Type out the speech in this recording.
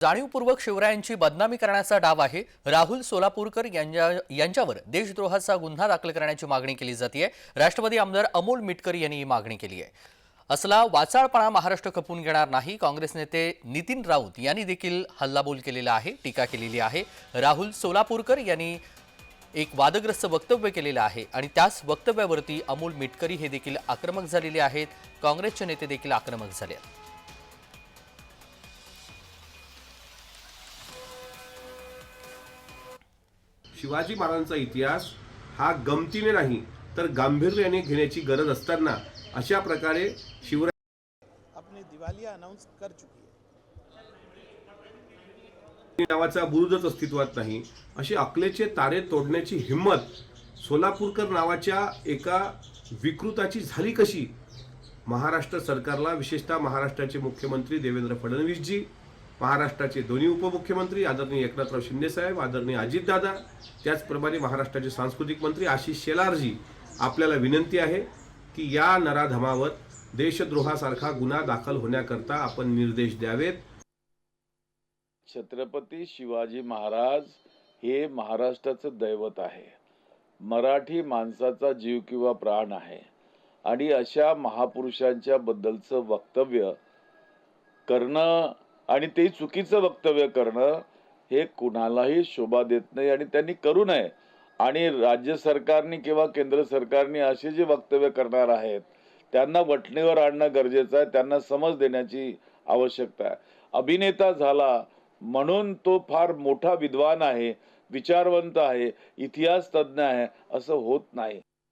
जाणीवपूर्वक शिवरायांची बदनामी करण्याचा डाव आहे. राहुल सोलापूरकर यांच्या यांच्यावर देशद्रोहाचा गुन्हा दाखल करण्याची मागणी केली जाते राष्ट्रवादी आमदार अमोल मिटकर यांनी ही मागणी केली आहे. असला वाचाळपणा महाराष्ट्र खपून घेणार नाही काँग्रेस नेते नितीन राऊत यांनी देखील हल्लाबोल केलेला आहे टीका केलेली आहे. राहुल सोलापूरकर यांनी एक वादग्रस्त वक्तव्य केलेलं आहे आणि त्याच वक्तव्यावरती अमोल मिटकरी हे देखील आक्रमक झालेले आहेत. काँग्रेसचे नेते देखील आक्रमक झाले आहेत. शिवाजी महाराजांचा इतिहास हा गमतीने नाही तर गांभीर्याने घेण्याची गरज असताना अशा प्रकारे शिवराय दिवालिया कर चुकी है. नावाचा बुरुजच अस्तित्वात नाही. अशी अकलेचे तारे तोडण्याची हिंमत सोलापूरकर नावाच्या एका विकृताची झाली कशी? महाराष्ट्र सरकारला विशेषतः महाराष्ट्राचे मुख्यमंत्री देवेंद्र फडणवीसजी महाराष्ट्राचे दोन्ही उपमुख्यमंत्री आदरणीय एकनाथराव शिंदेसाहेब आदरणीय अजितदादा त्याचप्रमाणे महाराष्ट्राचे सांस्कृतिक मंत्री आशिष शेलारजी आपल्याला विनंती आहे की या नराधमावर देशद्रोहासारखा गुन्हा दाखल होण्याकरता आपण निर्देश द्यावेत. छत्रपती शिवाजी महाराज हे महाराष्ट्राचं दैवत आहे. मराठी माणसाचा जीव किंवा प्राण आहे. आणि अशा महापुरुषांच्या बद्दलचं वक्तव्य करणं आणि ते चुकीचं वक्तव्य करणं हे कुणालाही शोभा देत नाही आणि त्यांनी करू नये. आणि राज्य सरकारने किंवा केंद्र सरकारने असे जे वक्तव्य करणार आहेत त्यांना वटणीवर आणणं गरजेचं आहे त्यांना समज देण्याची आवश्यकता आहे. अभिनेता झाला म्हणून तो फार मोठा विद्वान आहे विचारवंत आहे इतिहास तज्ज्ञ आहे असं होत नाही.